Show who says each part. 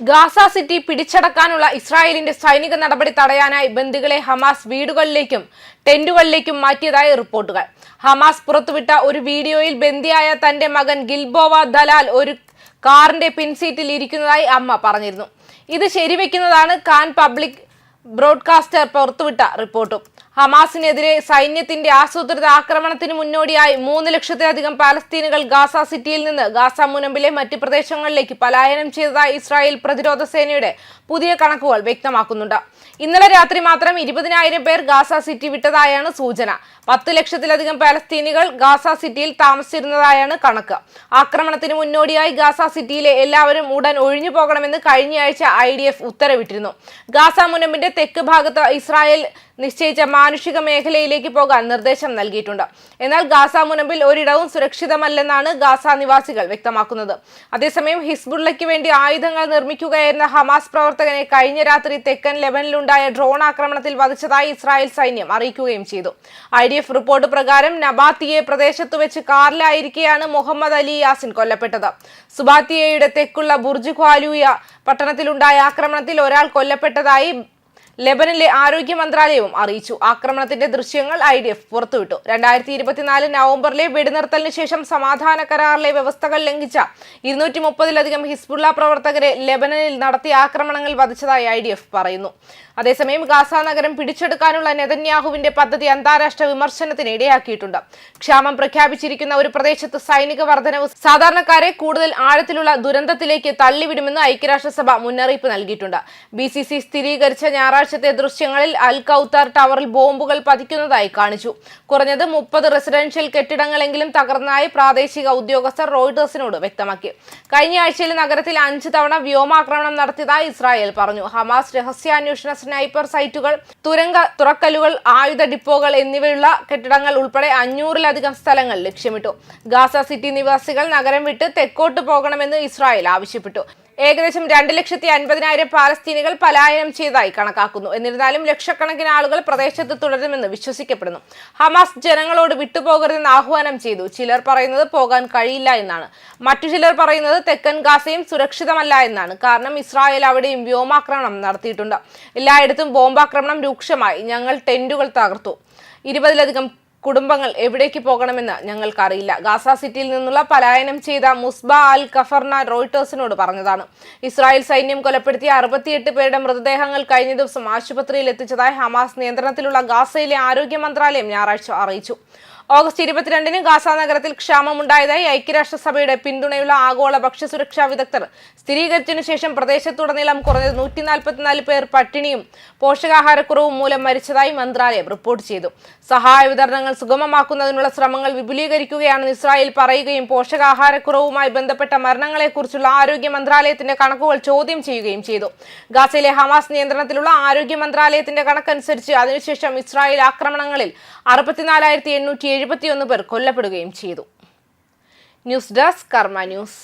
Speaker 1: Gaza city പിടിച്ചടക്കാനുള്ള ഇസ്രായേലിന്റെ സൈനിക നടപടി തടയാനായി ബന്ദികളെ ഹമാസ് വീടുകളിലേക്കും ടെന്റുകളിലേക്കും മാറ്റിയതായി റിപ്പോർട്ടുകൾ. ഹമാസ് പുറത്തുവിട്ട ഒരു വീഡിയോയിൽ ബന്ദിയായ തന്റെ മകൻ ഗിൽബോവ ദലാൽ ഒരു കാറിന്റെ പിൻസീറ്റിൽ ഇരിക്കുന്നതായി അമ്മ പറഞ്ഞിരുന്നു. ഇത് ശരിവെക്കുന്നതാണ് കാൻ പബ്ലിക് ബ്രോഡ്കാസ്റ്റർ പുറത്തുവിട്ട റിപ്പോർട്ടും. ഹമാസിനെതിരെ സൈന്യത്തിന്റെ ആസൂത്രിത ആക്രമണത്തിന് മുന്നോടിയായി മൂന്ന് ലക്ഷത്തിലധികം പാലസ്തീനുകൾ ഗാസ സിറ്റിയിൽ നിന്ന് ഗാസ മുനമ്പിലെ മറ്റ് പ്രദേശങ്ങളിലേക്ക് പലായനം ചെയ്തതായി ഇസ്രായേൽ പ്രതിരോധ സേനയുടെ പുതിയ കണക്കുകൾ വ്യക്തമാക്കുന്നുണ്ട്. ഇന്നലെ രാത്രി മാത്രം ഇരുപതിനായിരം പേർ ഗാസ സിറ്റി വിട്ടതായാണ് സൂചന. പത്ത് ലക്ഷത്തിലധികം പാലസ്തീനികൾ ഗാസ സിറ്റിയിൽ താമസിച്ചിരുന്നതായാണ് കണക്ക്. ആക്രമണത്തിന് മുന്നോടിയായി ഗാസ സിറ്റിയിലെ എല്ലാവരും ഉടൻ ഒഴിഞ്ഞു പോകണമെന്ന് കഴിഞ്ഞയാഴ്ച ഐ ഡി എഫ് ഉത്തരവിട്ടിരുന്നു. ഗാസ മുനമ്പിന്റെ തെക്ക് ഭാഗത്ത് ഇസ്രായേൽ നിശ്ചയിച്ച മാനുഷിക മേഖലയിലേക്ക് പോകാൻ നിർദ്ദേശം നൽകിയിട്ടുണ്ട്. എന്നാൽ ഗാസ മുനമ്പിൽ ഒരിടവും സുരക്ഷിതമല്ലെന്നാണ് ഗാസ നിവാസികൾ വ്യക്തമാക്കുന്നത്. അതേസമയം ഹിസ്ബുള്ളയ്ക്ക് വേണ്ടി ആയുധങ്ങൾ നിർമ്മിക്കുകയായിരുന്ന ഹമാസ് പ്രവർത്തകനെ കഴിഞ്ഞ രാത്രി തെക്കൻ ലെബനിലുണ്ടായ ഡ്രോൺ ആക്രമണത്തിൽ വധിച്ചതായി ഇസ്രായേൽ സൈന്യം അറിയിക്കുകയും ചെയ്തു. ഐ റിപ്പോർട്ട് പ്രകാരം നബാത്തിയെ പ്രദേശത്ത് വെച്ച് കാറിലായിരിക്കെയാണ് മുഹമ്മദ് അലി യാസിൻ കൊല്ലപ്പെട്ടത്. സുബാത്തിയയുടെ തെക്കുള്ള ബുർജ് ഖ്വാലൂയ പട്ടണത്തിലുണ്ടായ ആക്രമണത്തിൽ ഒരാൾ കൊല്ലപ്പെട്ടതായി ലെബനിലെ ആരോഗ്യ മന്ത്രാലയവും അറിയിച്ചു. ആക്രമണത്തിന്റെ ദൃശ്യങ്ങൾ ഐ ഡി എഫ് പുറത്തുവിട്ടു. രണ്ടായിരത്തി ഇരുപത്തിനാല് നവംബറിലെ വെടിനിർത്തലിന് ശേഷം സമാധാന കരാറിലെ വ്യവസ്ഥകൾ ലംഘിച്ച ഇരുന്നൂറ്റി മുപ്പതിലധികം ഹിസ്ബുള്ള പ്രവർത്തകരെ ലെബനനിൽ നടത്തിയ ആക്രമണങ്ങൾ വധിച്ചതായി ഐ ഡി എഫ് പറയുന്നു. അതേസമയം ഗാസ നഗരം പിടിച്ചെടുക്കാനുള്ള നെതന്യാഹുവിന്റെ പദ്ധതി അന്താരാഷ്ട്ര വിമർശനത്തിന് ഇടയാക്കിയിട്ടുണ്ട്. ക്ഷാമം പ്രഖ്യാപിച്ചിരിക്കുന്ന ഒരു പ്രദേശത്ത് സൈനിക വർധനവ് സാധാരണക്കാരെ കൂടുതൽ ആഴത്തിലുള്ള ദുരന്തത്തിലേക്ക് തള്ളിവിടുമെന്ന് ഐക്യരാഷ്ട്രസഭ മുന്നറിയിപ്പ് നൽകിയിട്ടുണ്ട്. ബി സി സി ഞായറാഴ്ചത്തെ ദൃശ്യങ്ങളിൽ അൽ കൌത്താർ ടവറിൽ ബോംബുകൾ പതിക്കുന്നതായി കാണിച്ചു. കുറഞ്ഞത് മുപ്പത് റെസിഡൻഷ്യൽ കെട്ടിടങ്ങളെങ്കിലും തകർന്നതായി പ്രാദേശിക ഉദ്യോഗസ്ഥർ റോയിട്ടേഴ്സിനോട് വ്യക്തമാക്കി. കഴിഞ്ഞ ആഴ്ചയിൽ നഗരത്തിൽ അഞ്ച് തവണ വ്യോമാക്രമണം നടത്തിയതായി ഇസ്രായേൽ പറഞ്ഞു. ഹമാസ് രഹസ്യാന്വേഷണ സ്നൈപ്പർ സൈറ്റുകൾ തുരങ്ക തുറക്കലുകൾ ആയുധ ഡിപ്പോകൾ എന്നിവയുള്ള കെട്ടിടങ്ങൾ ഉൾപ്പെടെ അഞ്ഞൂറിലധികം സ്ഥലങ്ങൾ ലക്ഷ്യമിട്ടു. ഗാസ സിറ്റി നിവാസികൾ നഗരം വിട്ട് തെക്കോട്ട് പോകണമെന്ന് ഇസ്രായേൽ ആവശ്യപ്പെട്ടു. ഏകദേശം രണ്ട് ലക്ഷത്തി അൻപതിനായിരം പാലസ്തീനികൾ പലായനം ചെയ്തതായി കണക്കാക്കുന്നു. എന്നിരുന്നാലും ലക്ഷക്കണക്കിന് ആളുകൾ പ്രദേശത്ത് തുടരുമെന്ന് വിശ്വസിക്കപ്പെടുന്നു. ഹമാസ് ജനങ്ങളോട് വിട്ടുപോകരുതെന്ന് ആഹ്വാനം ചെയ്തു. ചിലർ പറയുന്നത് പോകാൻ കഴിയില്ല എന്നാണ്. മറ്റു ചിലർ പറയുന്നത് തെക്കൻ ഗാസയും സുരക്ഷിതമല്ല എന്നാണ്. കാരണം ഇസ്രായേൽ അവിടെയും വ്യോമാക്രമണം നടത്തിയിട്ടുണ്ട്. എല്ലായിടത്തും ബോംബാക്രമണം രൂക്ഷമായി. ഞങ്ങൾ ടെന്റുകൾ തകർത്തു. ഇരുപതിലധികം കുടുംബങ്ങൾ എവിടേക്ക് പോകണമെന്ന് ഞങ്ങൾക്കറിയില്ല. ഗാസ സിറ്റിയിൽ നിന്നുള്ള പലായനം ചെയ്ത മുസ്ബ അൽ കഫർന റോയിട്ടേഴ്സിനോട് പറഞ്ഞതാണ്. ഇസ്രായേൽ സൈന്യം കൊലപ്പെടുത്തിയ അറുപത്തിയെട്ട് പേരുടെ മൃതദേഹങ്ങൾ കഴിഞ്ഞ ദിവസം ആശുപത്രിയിൽ എത്തിച്ചതായി ഹമാസ് നിയന്ത്രണത്തിലുള്ള ഗാസയിലെ ആരോഗ്യ മന്ത്രാലയം ഞായറാഴ്ച അറിയിച്ചു. ഓഗസ്റ്റ് ഇരുപത്തിരണ്ടിന് ഗാസ നഗരത്തിൽ ക്ഷാമമുണ്ടായതായി ഐക്യരാഷ്ട്രസഭയുടെ പിന്തുണയുള്ള ആഗോള ഭക്ഷ്യസുരക്ഷാ വിദഗ്ധർ. സ്ഥിരീകരിച്ചതിനു ശേഷം പ്രദേശത്തുടനീളം കുറഞ്ഞത് നൂറ്റി നാൽപ്പത്തിനാല് പേർ പട്ടിണിയും പോഷകാഹാരക്കുറവും മൂലം മരിച്ചതായി മന്ത്രാലയം റിപ്പോർട്ട് ചെയ്തു. സഹായ വിതരണങ്ങൾ സുഗമമാക്കുന്നതിനുള്ള ശ്രമങ്ങൾ വിപുലീകരിക്കുകയാണെന്ന് ഇസ്രായേൽ പറയുകയും പോഷകാഹാരക്കുറവുമായി ബന്ധപ്പെട്ട മരണങ്ങളെക്കുറിച്ചുള്ള ആരോഗ്യ മന്ത്രാലയത്തിന്റെ കണക്കുകൾ ചോദ്യം ചെയ്യുകയും ചെയ്തു. ഗാസയിലെ ഹമാസ് നിയന്ത്രണത്തിലുള്ള ആരോഗ്യ മന്ത്രാലയത്തിന്റെ കണക്കനുസരിച്ച് അതിനുശേഷം ഇസ്രായേൽ ആക്രമണങ്ങളിൽ അറുപത്തിനാലായിരത്തി എണ്ണൂറ്റി എഴുപത്തിയൊന്ന് പേർ കൊല്ലപ്പെടുകയും ചെയ്തു. News desk Karma news.